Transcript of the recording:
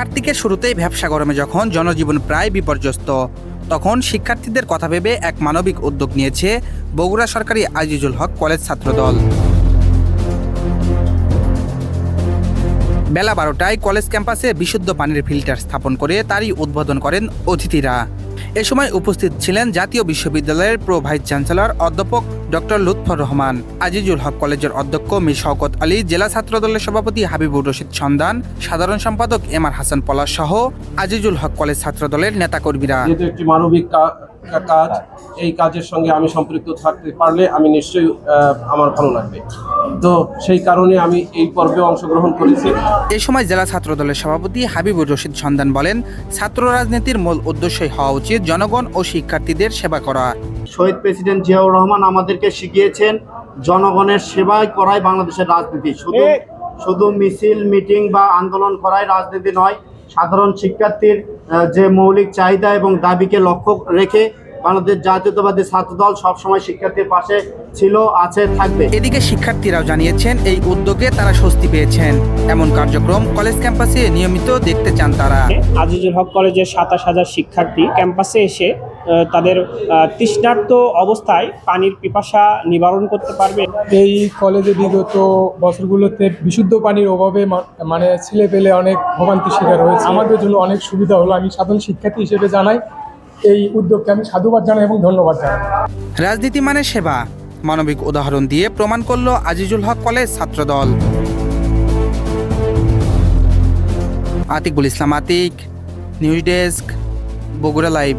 কার্তিকের শুরুতেই ব্যবসা গরমে যখন জনজীবন প্রায় বিপর্যস্ত, তখন শিক্ষার্থীদের কথা ভেবে এক মানবিক উদ্যোগ নিয়েছে বগুড়া সরকারি আজিজুল হক কলেজ ছাত্রদল। বেলা বারোটায় কলেজ ক্যাম্পাসে বিশুদ্ধ পানির ফিল্টার স্থাপন করে তারই উদ্বোধন করেন অতিথিরা। এ সময় উপস্থিত ছিলেন জাতীয় বিশ্ববিদ্যালয়ের প্রো ভাইস চ্যান্সেলর অধ্যাপক ডক্টর লুৎফর রহমান, আজিজুল হক কলেজের অধ্যক্ষ মীর শওকত আলী, জেলা ছাত্রদলের সভাপতি হাবিবুর রশিদ সন্ধান সাধারণ সম্পাদক এম আর হাসান পলাশ সহ আজিজুল হক কলেজ ছাত্রদলের নেতাকর্মীরা। যেহেতু একটি মানবিক কাজ, এই কাজের সঙ্গে আমি সম্পৃক্ত থাকতে পারলে আমি নিশ্চয়ই আমার ভালো লাগবে। তো সেই কারণে আমি এই পর্বে অংশগ্রহণ করেছি। এ সময় জেলা ছাত্রদলের সভাপতি হাবিবুর রশিদ সন্ধান বলেন ছাত্র রাজনীতির মূল উদ্দেশ্যই হওয়া উচিত জনগণ ও শিক্ষার্থীদের সেবা করা। শহীদ প্রেসিডেন্ট জিয়াউর রহমান আমাদেরকে শিখিয়েছেন জনগণের সেবাই করাই বাংলাদেশের রাজনীতি। শুধু শুধু মিছিল মিটিং বা আন্দোলন করাই রাজনীতি নয় সাধারণ শিক্ষার্থীর যে মৌলিক চাহিদা এবং দাবিকে লক্ষ্য রেখে বাংলাদেশ জাতীয়তাবাদী ছাত্র ছাত্রদল সবসময় শিক্ষার্থীর পাশে ছিল আছে থাকবে। এদিকে শিক্ষার্থীরাও জানিয়েছেন এই উদ্যোগে তারা স্বস্তি পেয়েছেন। এমন কার্যক্রম কলেজ ক্যাম্পাসে নিয়মিত দেখতে চান তারা। আজিজুল হক কলেজের সাতাশ হাজার শিক্ষার্থী ক্যাম্পাসে এসে তাদের তৃষ্ণার্ত অবস্থায় পানির পিপাসা নিবারণ করতে পারবে। এই কলেজে বিগত বছরগুলোতে বিশুদ্ধ পানির অভাবে মানে ছেলে পেলে অনেক ভোগান্তি শিকার হয়েছে। আমাদের জন্য অনেক সুবিধা হলো। আমি সাধারণ শিক্ষার্থী হিসেবে জানাই এই উদ্যোগকে আমি সাধুবাদ জানাই এবং ধন্যবাদ জানাই। রাজনীতি মানে সেবা। মানবিক উদাহরণ দিয়ে প্রমাণ করল Azizul Haque college Chhatradal. Atikul Islam Atik, news desk, Bogura live.